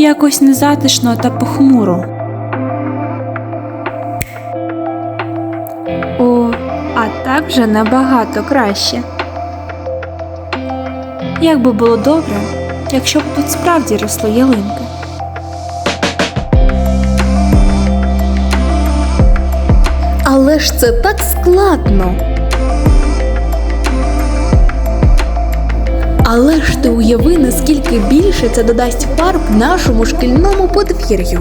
якось незатишно та похмуро. О, а так вже набагато краще. Як би було добре, якщо б тут справді росли ялинки. Але ж це так складно. Але ж ти уяви, наскільки більше це додасть фарб нашому шкільному подвір'ю.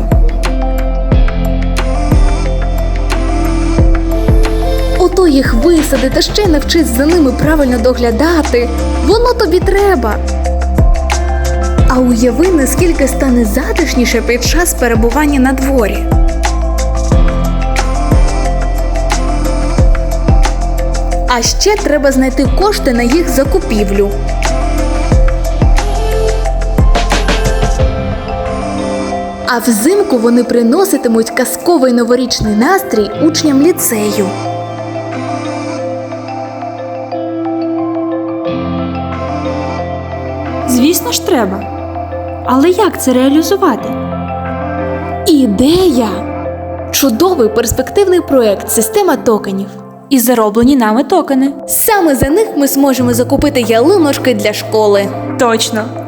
Ото їх висади та ще навчись за ними правильно доглядати. Воно тобі треба. А уяви, наскільки стане затишніше під час перебування на дворі. А ще треба знайти кошти на їх закупівлю. А взимку вони приноситимуть казковий новорічний настрій учням ліцею. Звісно ж, треба. Але як це реалізувати? Ідея! Чудовий перспективний проект система токенів. І зароблені нами токени. Саме за них ми зможемо закупити ялиночки для школи. Точно.